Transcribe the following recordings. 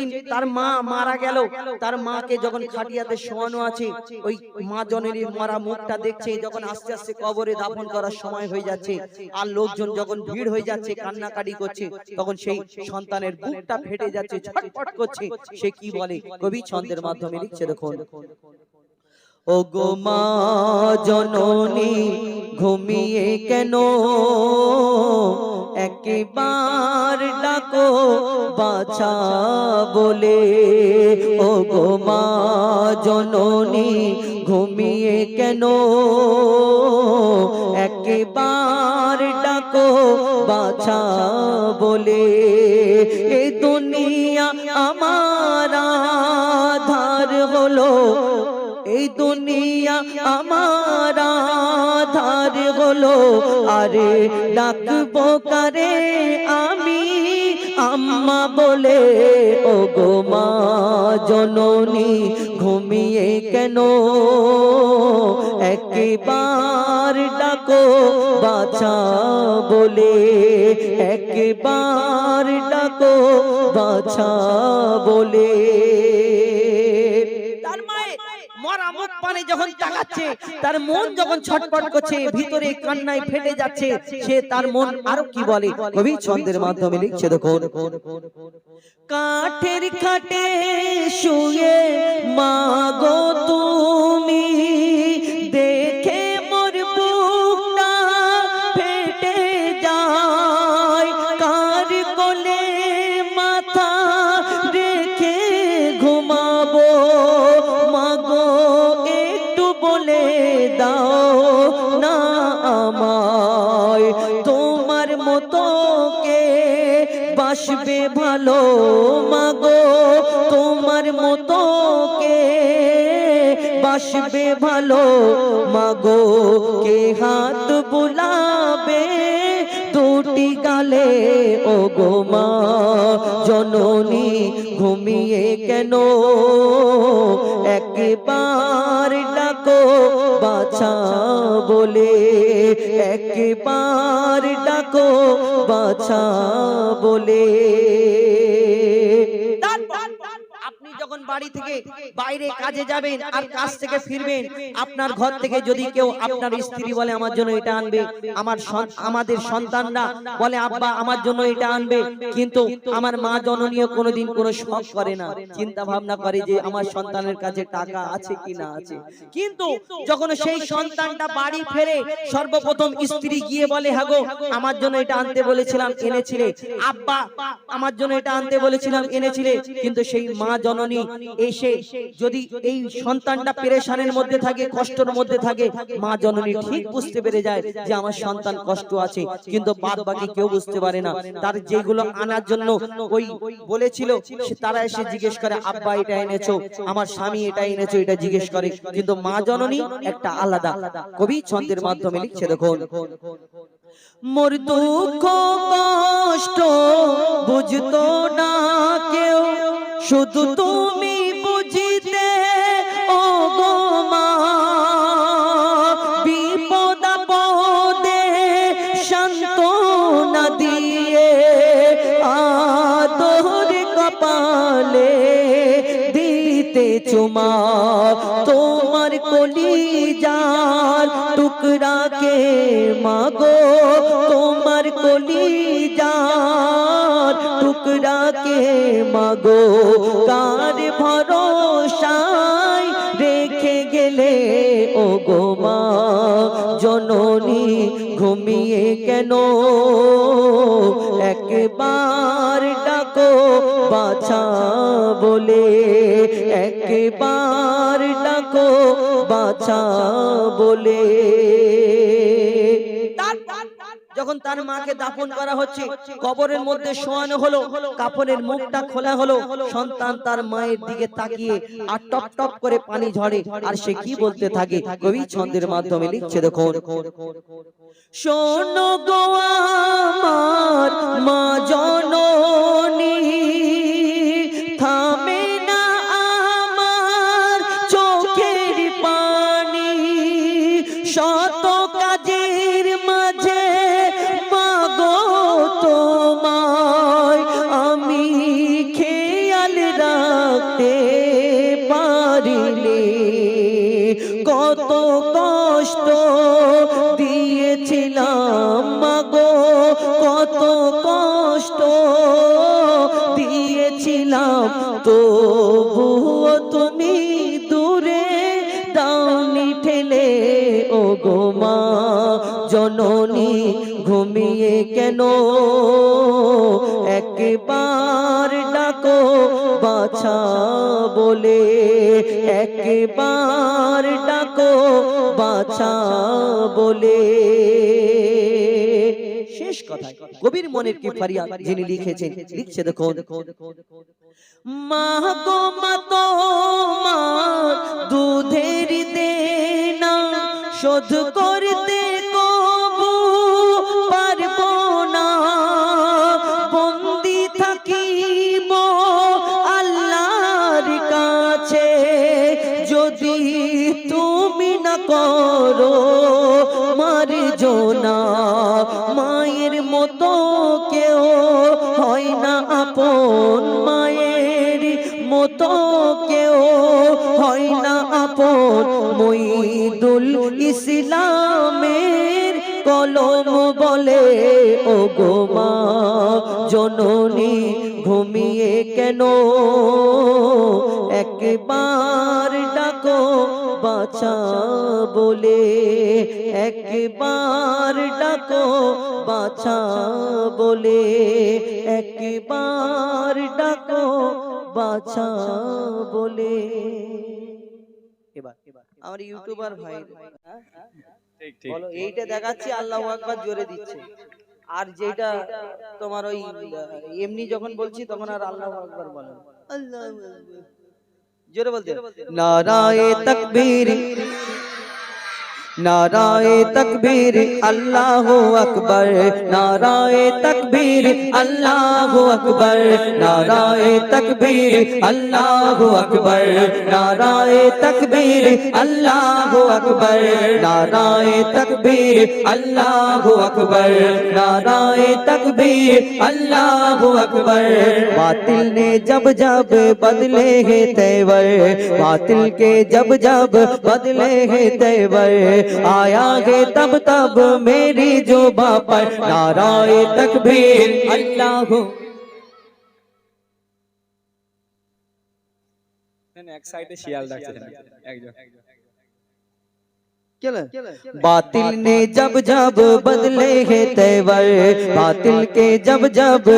যেদিন তার মা মারা গেল তার মাকে যখন খাটিয়াতে শোয়ানো আছে ওই মা জনেরই মারা মুখটা দেখছে যখন আস্তে আস্তে কবরে দাফন করার সময় হয়ে যাচ্ছে আর লোকজন যখন ভিড় হয়ে যাচ্ছে কান্নাকাটি করছে তখন সেই সন্তানের বুকটা ফেটে যাচ্ছে ছটফট করছে সে কি বলে? কবি ছন্দের মাধ্যমে লিখছে দেখুন। ও গো মা জননী, ঘুমিয়ে কেন? একবার ডাকো বাছা বলে ও গো মা জননী, ঘুমিয়ে কেন? একবার ডাকো বাছা বলে, এ দুনিয়া আমার আধার হলো। এই দুনিয়া আমার আধার হলো। আরে ডাকবো কারে আমি? আম্মা বলে ও গো মা জননী, ঘুমিয়ে কেন? একবার ডাকো, বাছা বলে, একবার ডাকো, বাছা বলে। মুখ পানে যখন তাকাচ্ছে, তার মন যখন ছটপট করছে, ভিতরে কান্নায় ফেটে যাচ্ছে, সে তার মন আরও কি বলে? কবি ছন্দের মাধ্যমে লিখছে, দেখুন। কাঠের খাটে শুয়ে মাগো তুমি, দেখে মাগো, তোমার মতো কে বাসবে ভালো? মাগো, কে হাত বুলাবে দুটি গালে? ও গো মা, জননী ঘুমিয়ে কেন? একবার ডাকো বাছা বলে, একবার ডাকো বাছা বলে। বাড়ি থেকে বাইরে কাজে যাবেন আর কাজ থেকে ফিরবেন আপনার ঘর থেকে যদি কেউ আপনার স্ত্রী বলে আমার জন্য এটা আনবে আমার আমাদের সন্তানরা বলে আব্বা আমার জন্য এটা আনবে কিন্তু আমার মা জননীয় কোনোদিন কোনো শখ করে না। চিন্তা ভাবনা করে যে আমার সন্তানের কাছে টাকা আছে কি না আছে। কিন্তু যখন সেই সন্তানটা বাড়ি ফেরে সর্বপ্রথম স্ত্রী গিয়ে বলে হাগো আমার জন্য এটা আনতে বলেছিলাম এনেছিলে। আব্বা আমার জন্য এটা আনতে বলেছিলাম এনেছিলে কিন্তু সেই মা জননী এসে যদি এই সন্তানটা পেরেশানের মধ্যে থাকে, কষ্টের মধ্যে থাকে, মা জননী ঠিক বুঝতে পেরে যায় যে আমার সন্তান কষ্ট আছে। কিন্তু বাদ বাকি কেউ বুঝতে পারে না। তার যেগুলো আনার জন্য ওই বলেছিল তারা এসে জিজ্ঞেস করে, আব্বা, এটা এনেছো? আমার স্বামী এটা এনেছো? এটা জিজ্ঞেস করে। কিন্তু মা জননী একটা আলাদা কবি ছন্দের মাধ্যমে লিখছে, দেখুন। মোর দুঃখ, কষ্ট, বুঝতো না কেউ। শুধু তুমি বুঝিতে ও গো মা বিপদ আপদে শান্ত না দিয়ে আদর কপালে দিতে চুমা তোমার কলি যার টুকরাকে মাগো, তোমার কলি যার টুকরাকে মাগো কার ভরসায় রেখে গেলে ও গো মা, জননী ঘুমিয়ে কেন? একবার ডাকো বাছা বলে, একবার ডাকো বাছা বলে। যখন তার মাকে দাফন করা হচ্ছে কবরের মধ্যে শোয়ানো হলো কাপড়ের মুখটা খোলা হলো সন্তান তার মায়ের দিকে তাকিয়ে আর টপ টপ করে পানি ঝরে আর সে কি বলতে থাকে? কবি ছন্দের মাধ্যমে লিখছে দেখুন। শোনো গোয়া মা জননী। দূরে দাউনি ঠেলে ও গো মা, জননী ঘুমিয়ে কেন? একবার ডাকো বাছা বলে, একবার ডাকো বাছা বলে। শেষ কথা কবির মনের কি ফারিয়াদ যিনি লিখেছেন লিখছে দেখুন। মা গো মা তোমার দুধের দেনা শোধ করতে কবু পারব না। বন্দি থাকিব আল্লাহর কাছে যদি তুমি না করো মার জোনা মায়ের মতো কেউ হয় না আপন মায়ের মতো কেউ হয় না আপন মইদুল ইসলামের কলম বলে ও গো মা, জননী ঘুমিয়ে কেন? একবার ডাকো বাছা বলে। একবার ডাকো বাছা বলে। একবার ডাকো বাছা বলে। এবার আমার ইউটিউবার ভাই ঠিক ঠিক। বলো এইটা দেখাচ্ছি আল্লাহ আকবার জোরে দিচ্ছে। আর যেটা তোমার ওই এমনি যখন বলছি তখন আর আল্লাহ আকবার বলে না। আল্লাহু আকবার। জোরে বলতে নারায়ে তাকবীর। নারায়ে তাকবীর আল্লাহু আকবার নারায়ে تکبیر، اللہ اکبر، نعرہ تکبیر، اللہ اکبر، نعرہ تکبیر، اللہ اکبر، نعرہ تکبیر، اللہ اکبر، نعرہ تکبیر، اللہ اکبر۔ باطل نے جب جب بدلے ہے تیور، باطل کے جب جب بدلے ہے تیور۔ آیا ہے تب تب میری جو باپر نعرہ تکبیر আল্লাহ। এক সাইডে শিয়াল ডাকছে। একজন باطل نے جب جب بدلے ہے تیور باطل کے جب جب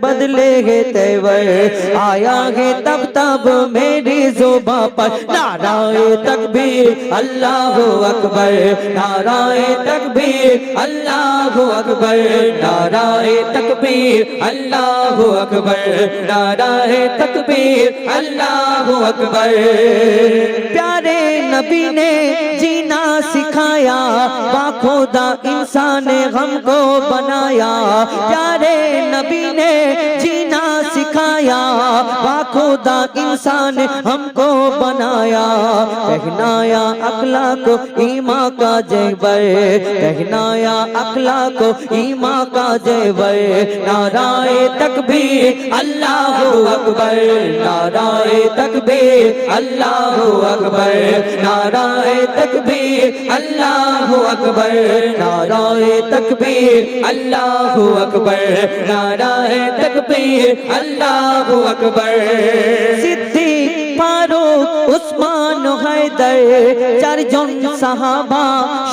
بدلے ہے تیور آیا ہے تب تب میری زباں پر۔ نعرہ تکبیر، اللہ اکبر۔ نعرہ تکبیر، اللہ اکبر۔ نعرہ تکبیر، اللہ اکبر۔ نعرہ تکبیر، اللہ اکبر۔ پیارے نبی نے جینا سکھایا با خدا انسان غم کو بنایا۔ پیارے نبی نے جینا سکھایا با خدا انسان ہم کو بنایا۔ پہنایا اخلاق کو ایما کا جیبر پہنایا اخلاق کو ایما کا جیبر نعرہ تکبیر، اللہ اکبر۔ نعرہ تکبیر، اللہ اکبر۔ نعرہ تکبیر اللہ اکبر نعرہ تکبیر اللہ اکبر نعرہ تکبیر اللہ اکبر صدیق پارو عثمان উসমান হায়দার চারজন সাহাবা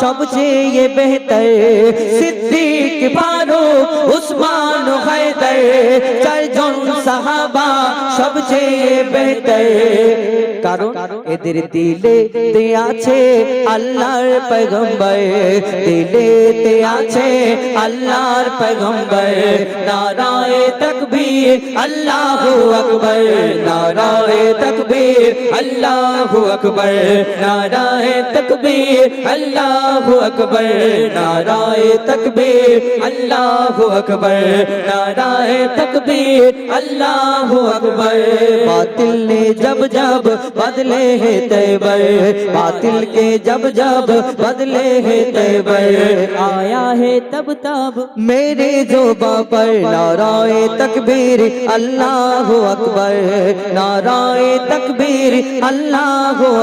সবচেয়ে বেহতর সিদ্দিক, ফারুক, উসমান হায়দার চারজন সাহাবা সবচেয়ে বেহতর কারণ এদের দিলে তে আছে আল্লাহর পয়গম্বর। দিলে তে আছে আল্লাহর পয়গম্বর। নারায়ে তাকবীর, আল্লাহু আকবার। নারায়ে তাকবীর, আল্লাহু আকবার। اکبر، نعرہ تکبیر، اللہ اکبر، نعرہ تکبیر، اللہ اکبر، نعرہ تکبیر، اللہ اکبر۔ باطل نے جب جب بدلے ہیں تیبر، باطل کے جب جب بدلے ہیں تیبر۔ آیا ہے تب تب میرے جو پر، نعرہ تکبیر، اللہ اکبر۔ نعرہ تکبیر، اللہ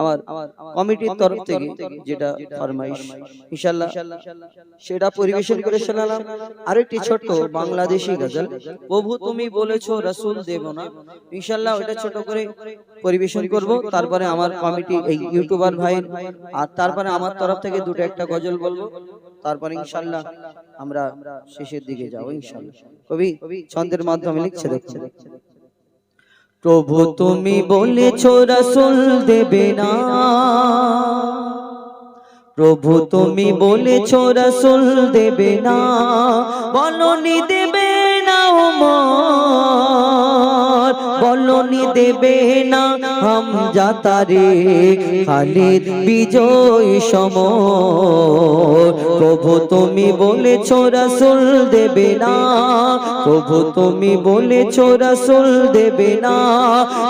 আমার কমিটির তরফ থেকে যেটা ফরমাইশ। ইনশাআল্লাহ সেটা পরিবেশন করে শোনালাম। আরেকটি ছোট্ট বাংলাদেশি গজল। প্রভু তুমি বলেছ রসুল দেব না। ইনশাআল্লাহ ওটা ছোট করে পরিবেশন করব। তারপরে আমার কমিটি এই ইউটিউবার ভাই আর তারপরে আমার তরফ থেকে দুটো একটা গজল বলব। তারপরে ইনশাআল্লাহ আমরা শেষের দিকে যাব ইনশাআল্লাহ। কবি ছন্দের মাধ্যমে লিখছে। দেখুন। প্রভু তুমি বলেছ রসুল দেবে না। প্রভু তুমি বলেছ রসুল দেবে না। বলনি দেবে না বলনি দেবে না হাম যাতারে খালিদ বিজয় সমর। প্রভু তুমি বলেছ রসুল দেবে না। প্রভু তুমি বলেছ রসুল দেবে না।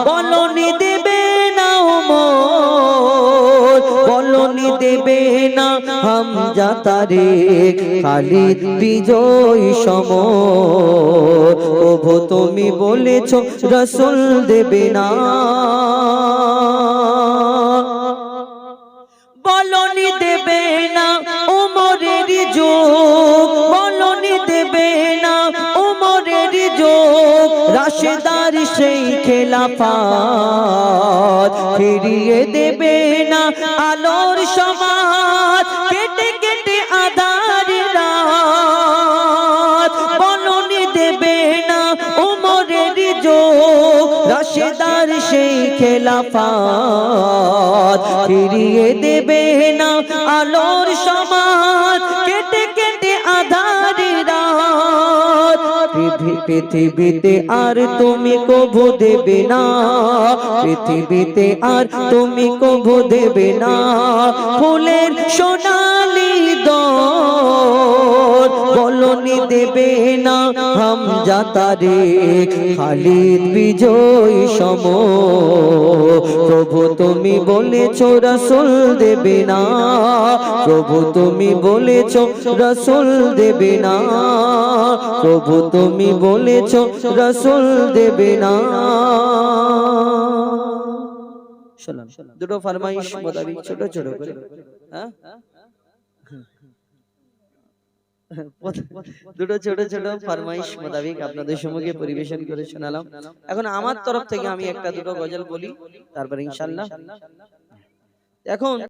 বলনি দেবে না বলনি দেবে না হাম যাতারে খালিদ বিজয় সম তুমি বলেছ, রসুল দেবে না। বলনি দেবে না উমরের যোগ বলনি দেবে না উমরের যোগ রাশেদার সেই খেলাফাত ফিরিয়ে দেবে না আলোর সমাজ। খেলাফাত ফিরিয়ে দেবে না আলোর সমাজ। কেটে কেটে আধার পৃথিবীতে আর তুমি কভু দেবে না। পৃথিবীতে আর তুমি কভু দেবে না। ফুলের সোনালি বলনি দেবে না হাম যাতারে খালিদ বিজয় সম। প্রভু তুমি বলেছ, রসুল দেবে না। প্রভু তুমি বলেছ, রসুল দেবে না। প্রভু তুমি বলেছ, রসুল দেবে না। দুটো ফরমাইশ ছোট ছোট হ্যাঁ? দুটো ছোট ছোট ফরমাইশ মোতাবেক আপনাদের সম্মুখে পরিবেশন করে শোনালাম। এখন আমার তরফ থেকে আমি একটা দুটো গজল বলি তারপর ইনশাল্লাহ এখন